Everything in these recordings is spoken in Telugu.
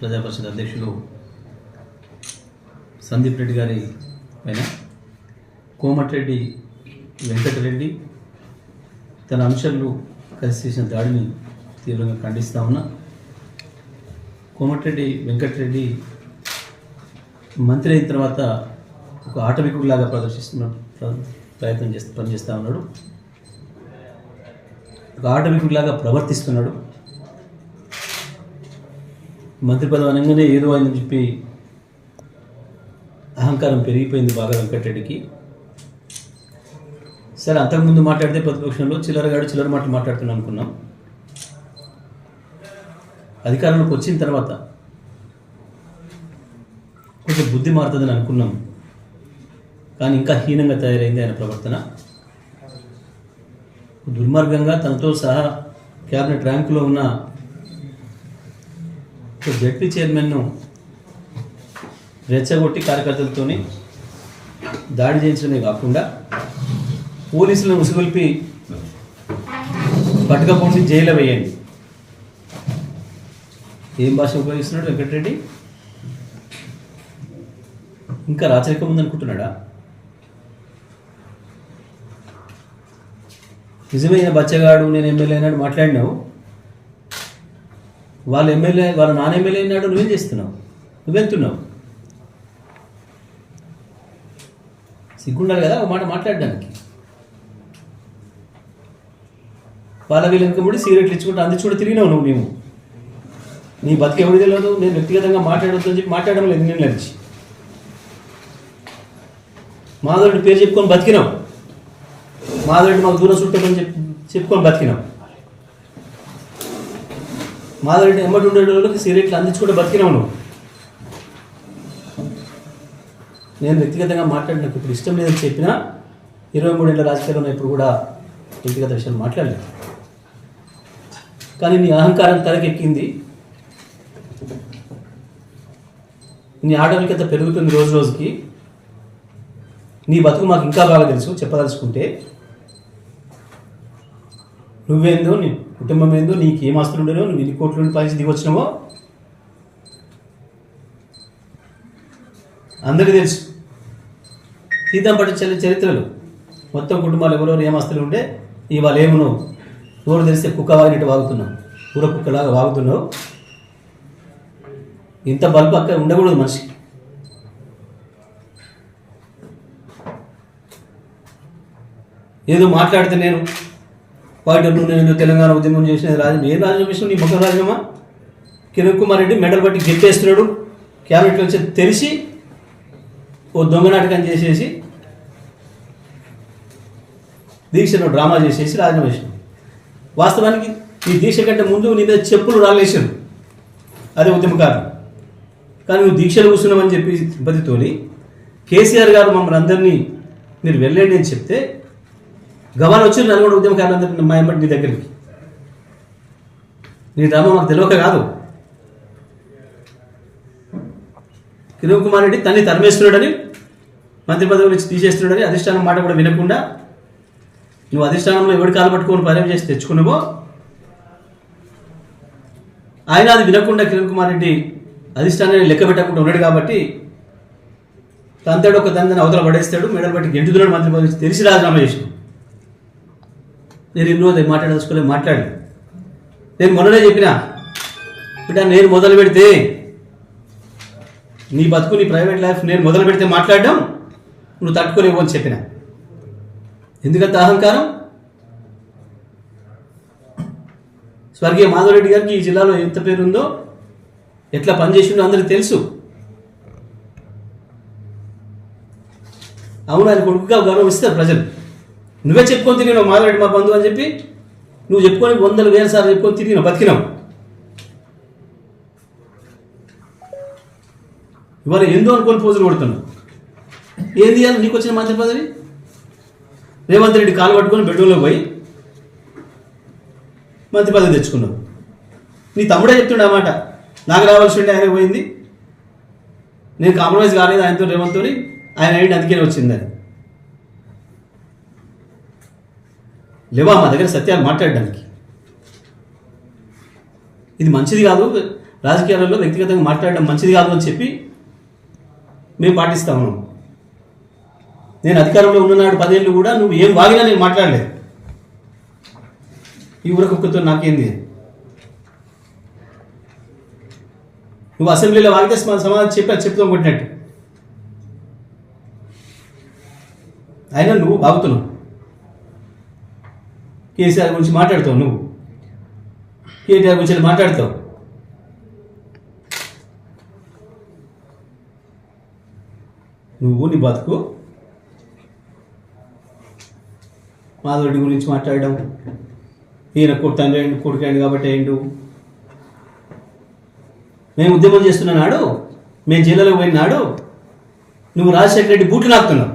ప్రజాపరిషత్ అధ్యక్షులు సందీప్ రెడ్డి గారి పైన కోమటిరెడ్డి వెంకటరెడ్డి తన అంశాలు కలిసి చేసిన దాడిని తీవ్రంగా ఖండిస్తా ఉన్నా. కోమటిరెడ్డి వెంకటరెడ్డి మంత్రి అయిన తర్వాత ఒక ఆటవికుడిలాగా ప్రదర్శిస్తున్న ప్ర- ప్రయత్నం చేస్తూ పనిచేస్తూ ఉన్నాడు. ఒక ఆటవికుడిలాగా ప్రవర్తిస్తున్నాడు. మంత్రి పదవి అనగానే ఏదో అయిందని చెప్పి అహంకారం పెరిగిపోయింది బాగా వెంకటరెడ్డికి. సరే అంతకుముందు మాట్లాడితే ప్రతిపక్షంలో చిల్లరగాడు చిల్లర మాట మాట్లాడుతున్నాం అనుకున్నాం. అధికారంలోకి వచ్చిన తర్వాత కొంచెం బుద్ధి మారుతుందని అనుకున్నాం. కానీ ఇంకా హీనంగా తయారైంది ఆయన ప్రవర్తన. దుర్మార్గంగా తనతో సహా క్యాబినెట్ ర్యాంకులో ఉన్న జడ్పీ చైర్మన్ను రెచ్చగొట్టి కార్యకర్తలతోని దాడి చేయించడమే కాకుండా పోలీసులను ముసుగొల్పి పట్టుకపోండి జైలు వేయండి. ఏం భాష ఉపయోగిస్తున్నాడు వెంకటరెడ్డి? ఇంకా రాచరికం ఉందనుకుంటున్నాడా? నిజమైన బచ్చగాడు నేను ఎమ్మెల్యే అయినాడు మాట్లాడినావు. వాళ్ళ ఎమ్మెల్యే వాళ్ళ నాన్న ఎమ్మెల్యే అయినాడు నువ్వేం చేస్తున్నావు? నువ్వెళ్తున్నావు సిగ్గుండాలి కదా ఒక మాట మాట్లాడడానికి. వాళ్ళ వీళ్ళ వెనుక ముడి సిగరెట్లు ఇచ్చుకుంటూ చూడ తిరిగినావు నువ్వు మేము నీ బతికి ఎవరు తెలియదు నేను వ్యక్తిగతంగా మాట్లాడొద్దు అని చెప్పి మాట్లాడడం లేదు నేను లేచి మాధవుడి పేరు చెప్పుకొని బతికినావు. మాధవుడి మాకు దూరం చుట్టమని చెప్పి చెప్పుకొని బతికినాం మాధవరెడ్డి ఎంబటి ఉండే వాళ్ళకి సిగరెట్లు అందించుకుంటే బతికినావు నువ్వు నేను వ్యక్తిగతంగా మాట్లాడి నాకు ఇప్పుడు ఇష్టం లేదని చెప్పినా ఇరవై మూడేళ్ళ రాజకీయాల్లో ఇప్పుడు కూడా వ్యక్తిగత విషయాలు మాట్లాడలేదు. కానీ నీ అహంకారం తలకెక్కింది. నీ ఆటవికత పెరుగుతుంది రోజు రోజుకి. నీ బతుకు మాకు ఇంకా బాగా తెలుసు చెప్పదలుచుకుంటే. నువ్వేందో నీ కుటుంబం ఏందో నీకు ఏం ఆస్తులు ఉండేనో నువ్వు ఎన్ని కోట్ల నుండి పైసి దిగొచ్చినావో అందరికీ తెలుసు. సీతం పట్టించే చరిత్రలు. మొత్తం కుటుంబాలు ఎవరెవరు ఏం ఆస్తులు ఉంటే ఇవాళ ఏమో నువ్వు నోరు తెలిస్తే కుక్క వాగినట్టు వాగుతున్నావు. కూర కుక్కలాగా వాగుతున్నావు. ఇంత బల్బు అక్కడ ఉండకూడదు మనిషి. ఏదో మాట్లాడితే నేను వాటిలో నేను తెలంగాణ ఉద్యమం చేసిన రాజు నేను రాజ్యం చేసిన నీ ముఖం రాజ్యమా కిరణ్ కుమార్ రెడ్డి మెడల్ పట్టి గెప్పేస్తున్నాడు. క్యాబినెట్లో వచ్చి తెలిసి ఓ దొంగ నాటకం చేసేసి దీక్షను డ్రామా చేసేసి రాజ్యం చేసిన వాస్తవానికి ఈ దీక్ష కంటే ముందు నీ మీద చెప్పులు రాలేసారు అదే ఉద్యమకారం కానీ నువ్వు దీక్షలు కూర్చున్నామని చెప్పి సింపతితోని కేసీఆర్ గారు మమ్మల్ని అందరినీ మీరు వెళ్ళండి అని చెప్తే గవాన్ వచ్చి నల్గొండ ఉద్యమకారులందరూ మా ఎంబడి నీ దగ్గరికి. నీ డ్రామా మాకు తెలియక కాదు. కిరణ్ కుమార్ రెడ్డి తన్ని తరిమేస్తున్నాడని మంత్రి పదవి నుంచి తీసేస్తున్నాడని అధిష్టానం మాట కూడా వినకుండా నువ్వు అధిష్టానంలో ఎవరి కాలు పట్టుకొని పర్యం చేసి తెచ్చుకున్నావో ఆయన అది వినకుండా కిరణ్ కుమార్ రెడ్డి అధిష్టానాన్ని లెక్క పెట్టకుండా ఉన్నాడు కాబట్టి తంతాడు ఒక తందని అవతల పడేస్తాడు మెడలు బట్టి గెంటుతున్నాడు మంత్రి పదవి తెలిసి రాజీనామా చేసినాడు నేను ఎన్నో అది మాట్లాడదలుచుకోలేదు మాట్లాడు. నేను మొన్ననే చెప్పిన బిడ్డ నేను మొదలు పెడితే నీ బతుకు నీ ప్రైవేట్ లైఫ్ నేను మొదలు పెడితే మాట్లాడడం నువ్వు తట్టుకోలేవు అని చెప్పిన. ఎందుకంత అహంకారం? స్వర్గీయ మాధవరెడ్డి గారికి ఈ జిల్లాలో ఎంత పేరు ఉందో ఎట్లా పనిచేసిందో అందరికి తెలుసు. అవును ఆయన కొడుకుగా గౌరవం ఇస్తారు ప్రజలు. నువ్వే చెప్పుకొని తిరిగినావు మాధవరెడ్డి మా బంధువు అని చెప్పి? నువ్వు చెప్పుకొని వందలు వేల సార్లు చెప్పుకొని తిరిగినావు బతికినావు. ఇవాళ ఎందు అనుకొని పోజులు కొడుతున్నావు? ఏం తీయాలి నీకు వచ్చిన మంత్రి పదవి? రేవంత్ రెడ్డి కాలు పట్టుకొని బెడ్రూమ్లో పోయి మంత్రి పదవి తెచ్చుకున్నావు. నీ తమ్ముడే చెప్తుండే ఆ మాట నాకు రావాల్సి ఉండే ఆయన పోయింది. నేను కాంప్రమైజ్ కాలేదు ఆయనతో రేవంత్తో ఆయన ఏంటి అందుకే వచ్చిందని. లేవా మా దగ్గర సత్యాలు మాట్లాడడానికి? ఇది మంచిది కాదు రాజకీయాలలో వ్యక్తిగతంగా మాట్లాడడం మంచిది కాదు అని చెప్పి మేము పాటిస్తా ఉన్నాం. నేను అధికారంలో ఉన్ననాడు పదేళ్ళు కూడా నువ్వు ఏం వాగినా నేను మాట్లాడలేదు ఈ ఊరకొక్కతో నాకేంది? నువ్వు అసెంబ్లీలో వాగితే సమాధానం చెప్పి అది చెప్తాం కొట్టినట్టు. అయినా నువ్వు బాగుతున్నావు. కేసీఆర్ గురించి మాట్లాడతావు నువ్వు. కేటీఆర్ గురించి మాట్లాడతావు. నువ్వు నీ బతుకు. మాధవరెడ్డి గురించి మాట్లాడడం. ఈయన కొట్టాను అయిండు కొడుకండి కాబట్టి అయిండు. మేము ఉద్యమం చేస్తున్న నాడు మేము జిల్లాలో పోయిన నాడు నువ్వు రాజశేఖర రెడ్డి బూట్లు నాకుతున్నావు.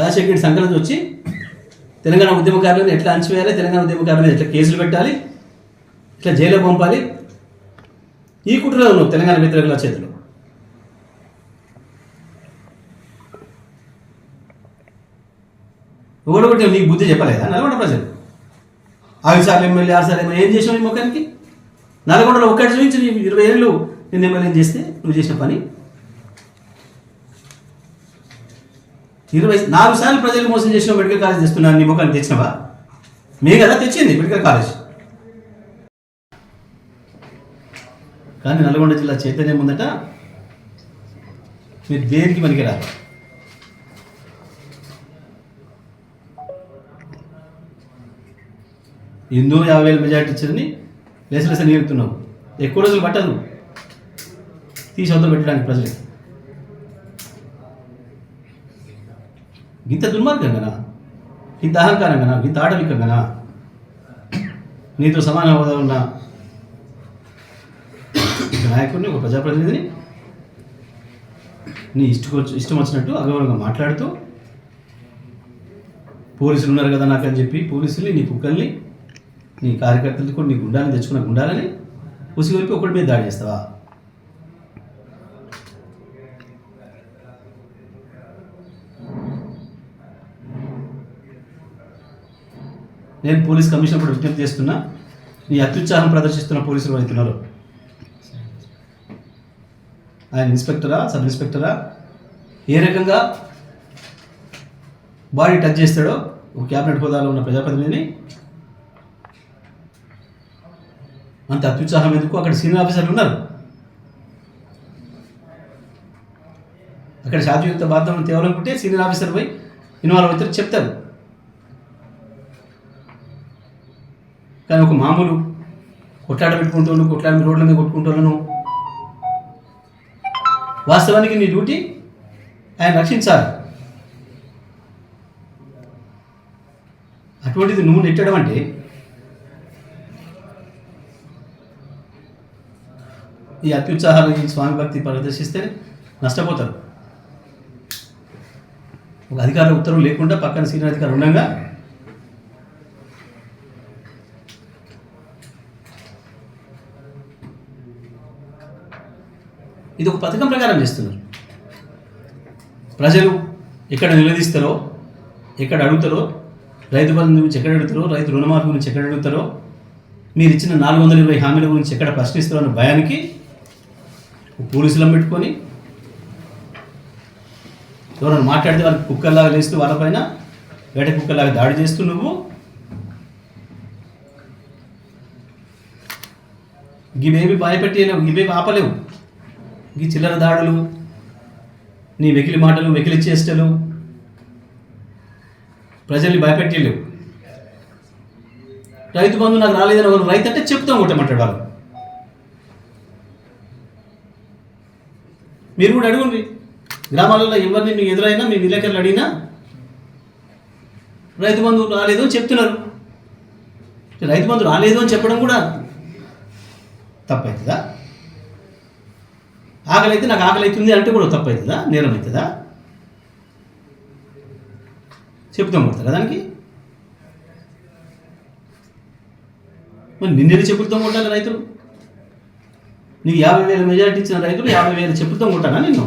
రాజశేఖర రెడ్డి సంక్రాంతి వచ్చి తెలంగాణ ఉద్యమకారులను ఎట్లా అంచివేయాలి తెలంగాణ ఉద్యమకారులను ఎట్లా కేసులు పెట్టాలి ఇట్లా జైల్లో పంపాలి? ఈ కుట్రలో ఉన్నావు తెలంగాణ వ్యతిరేకుల చేతిలో. ఒకటి నీకు బుద్ధి చెప్పలేదా? నల్గొండ ప్రజలు. ఐదు సార్లు ఎమ్మెల్యే ఆరు సార్లు ఎమ్మెల్యే ఏం చేసావు ఈ ముఖానికి? నల్గొండలో ఒక్కటి చూపించి ఇరవై ఏళ్ళు నిన్న ఎమ్మెల్యే చేస్తే నువ్వు చేసిన పని. ఇరవై నాలుగు సార్లు ప్రజలు మోసం చేసిన మెడికల్ కాలేజ్ తెస్తున్నాను నీ ముఖాన్ని తెచ్చినవా? మీ కదా తెచ్చింది మెడికల్ కాలేజ్. కానీ నల్గొండ జిల్లా చైతన్యం ఉందట మీరు దేనికి పనికిరారు? ఎన్నో యాభై వేల మెజార్టీ ఇచ్చిందని లేసలేస నీరుతున్నావు. ఎక్కువ రోజులు పట్టదు. తీసి వద్దలు పెట్టడానికి ప్రజలు ఇంత దుర్మార్గం కదా ఇంత అహంకారం కదా ఇంత ఆటవికం కదా నీతో సమాన హోదా ఉన్న. ఒక నాయకుడిని ఒక ప్రజాప్రతినిధిని నీ ఇష్టం ఇష్టం వచ్చినట్టు అగౌరవంగా మాట్లాడుతూ పోలీసులు ఉన్నారు కదా నాకు అని చెప్పి పోలీసుల్ని నీ కుక్కల్ని నీ కార్యకర్తలు కూడా నీ గుండాలని తెచ్చుకున్న గుండాలని ఉసిగొలిపి ఒకటి మీద దాడి చేస్తావా? నేను పోలీస్ కమిషనర్ కూడా విజ్ఞప్తి చేస్తున్నా నీ అత్యుత్సాహం ప్రదర్శిస్తున్న పోలీసులు అవుతున్నారు ఆయన ఇన్స్పెక్టరా సబ్ ఇన్స్పెక్టరా ఏ రకంగా బాడీ టచ్ చేస్తాడో ఒక క్యాబినెట్ హోదాలో ఉన్న ప్రజాప్రతినిధిని అంత అత్యుత్సాహం ఎందుకు? అక్కడ సీనియర్ ఆఫీసర్లు ఉన్నారు. అక్కడ శాంతియుక్త బాధ్యతను తేవాలనుకుంటే సీనియర్ ఆఫీసర్ పోయి ఇన్వాల్వ్ అవుతారు చెప్తారు. కానీ ఒక మామూలు కొట్లాట పెట్టుకుంటాను కొట్లాట రోడ్ల మీద కొట్టుకుంటాను వాస్తవానికి నీ డ్యూటీ ఆయన రక్షించాలి. అటువంటిది నువ్వు నెట్టడం అంటే ఈ అత్యుత్సాహాలు ఈ స్వామి భక్తి ప్రదర్శిస్తే నష్టపోతారు. ఒక అధికార ఉత్తర్వు లేకుండా పక్కన సీనియర్ అధికారులు ఉండగా ఇది ఒక పథకం ప్రకారం చేస్తున్నారు. ప్రజలు ఎక్కడ నిలదీస్తారో ఎక్కడ అడుగుతారో రైతు బంధు గురించి ఎక్కడ అడుగుతారో రైతు రుణమాఫీ గురించి ఎక్కడ అడుగుతారో మీరు ఇచ్చిన నాలుగు వందల ఇరవై హామీల గురించి ఎక్కడ ప్రశ్నిస్తారో అన్న భయానికి పోలీసులను పెట్టుకొని ఎవరైనా మాట్లాడితే వాళ్ళకి కుక్కల్లాగా లేస్తూ వాళ్ళపైన వేట కుక్కల్లాగా దాడి చేస్తూ నువ్వు ఇవేమి భయపెట్టి ఇవేమి ఆపలేవు. ఈ చిల్లర దాడులు నీ వెకిలి మాటలు వెకిలి చేష్టలు ప్రజల్ని భయపెట్టలేవు రైతు బంధు నాకు రాలేదని వాళ్ళు రైతు అంటే చెప్తాం కొట్టమంటాడు వాళ్ళు మీరు కూడా అడుగుండి. గ్రామాలలో ఎవరిని మీకు ఎదురైనా మీ విలేకరులు అడిగినా రైతు బంధు రాలేదు అని చెప్తున్నారు. రైతు బంధు రాలేదు అని చెప్పడం కూడా తప్పవుతుందా ఆకలి అయితే నాకు ఆకలి అవుతుంది అంటే కూడా తప్పవుతుందా నేరం అవుతుందా చెప్తాం కొడతారా దానికి? మరి నిన్నెది చెప్పులతో కొట్టాలి రైతులు? నీకు యాభై వేల మెజారిటీ ఇచ్చిన రైతులు యాభై వేలు చెప్పులతో కొట్టానా నిన్ను?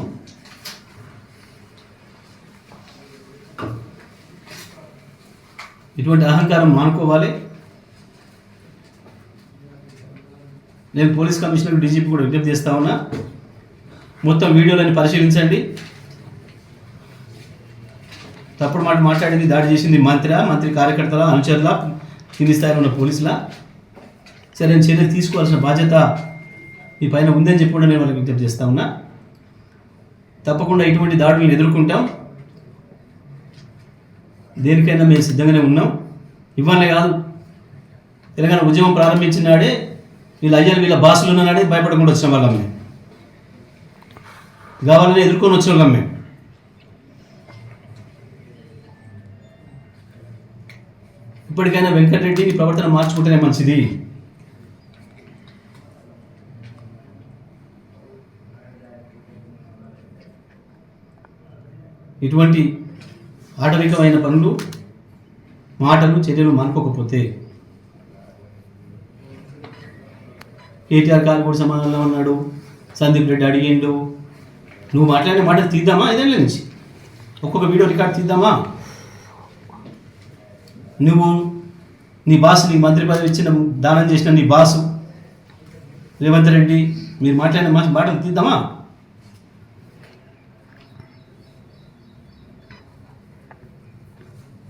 ఇటువంటి అహంకారం మానుకోవాలి. నేను పోలీస్ కమిషనర్ డీజీపీ కూడా విజ్ఞప్తి చేస్తా ఉన్నా. మొత్తం వీడియోలని పరిశీలించండి. తప్పుడు మాట మాట్లాడింది దాడి చేసింది మంత్రి మంత్రి కార్యకర్తల అనుచరుల కింది స్థాయిలో ఉన్న పోలీసుల. సరైన చర్యలు తీసుకోవాల్సిన బాధ్యత మీ పైన ఉందని చెప్పకుండా నేను వాళ్ళకి విజ్ఞప్తి చేస్తా ఉన్నా. తప్పకుండా ఇటువంటి దాడులను ఎదుర్కొంటాం. దేనికైనా మేము సిద్ధంగానే ఉన్నాం. ఇవ్వాలే కాదు. తెలంగాణ ఉద్యమం ప్రారంభించినాడే వీళ్ళ అయ్యారు వీళ్ళ బాసులు ఉన్నాడే భయపడకుండా వచ్చిన వాళ్ళ మేము. కావాలని ఎదుర్కొని వచ్చిన వాళ్ళం మేము. ఇప్పటికైనా వెంకటరెడ్డి నీ ప్రవర్తన మార్చుకుంటేనే మంచిది. ఇటువంటి ఆటవికమైన పనులు మాటలు చర్యలు మానుకోకపోతే కేటీఆర్ గారు కూడా సమాధానంలో ఉన్నాడు. సందీప్ రెడ్డి అడిగిండు. నువ్వు మాట్లాడిన మాటలు తీద్దామా? ఐదేళ్ళ నుంచి ఒక్కొక్క వీడియో రికార్డ్ తీద్దామా? నువ్వు నీ బాసు నీ మంత్రి పదవి ఇచ్చిన దానం చేసిన నీ బాసు రేవంత్ రెడ్డి మీరు మాట్లాడిన మా మాటలు తీద్దామా?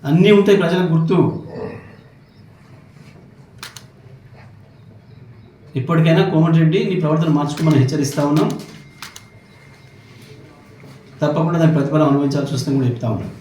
అన్నీ ఉంటాయి ప్రజలకు గుర్తు. ఇప్పటికైనా కోమటిరెడ్డి నీ ప్రవర్తన మార్చుకోమని హెచ్చరిస్తా ఉన్నాం. తప్పకుండా దాని ప్రతిఫలం అనుభవించాల్సి వస్తుందని కూడా చెప్తా ఉన్నాను